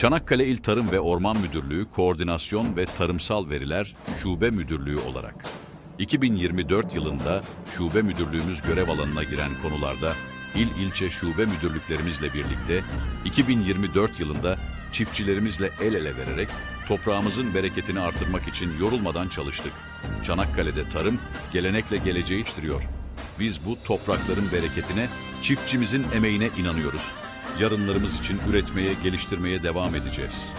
Çanakkale İl Tarım ve Orman Müdürlüğü Koordinasyon ve Tarımsal Veriler Şube Müdürlüğü olarak 2024 yılında şube müdürlüğümüz görev alanına giren konularda il ilçe şube müdürlüklerimizle birlikte 2024 yılında çiftçilerimizle el ele vererek toprağımızın bereketini artırmak için yorulmadan çalıştık. Çanakkale'de tarım gelenekle geleceği yetiştiriyor. Biz bu toprakların bereketine, çiftçimizin emeğine inanıyoruz. Yarınlarımız için üretmeye, geliştirmeye devam edeceğiz.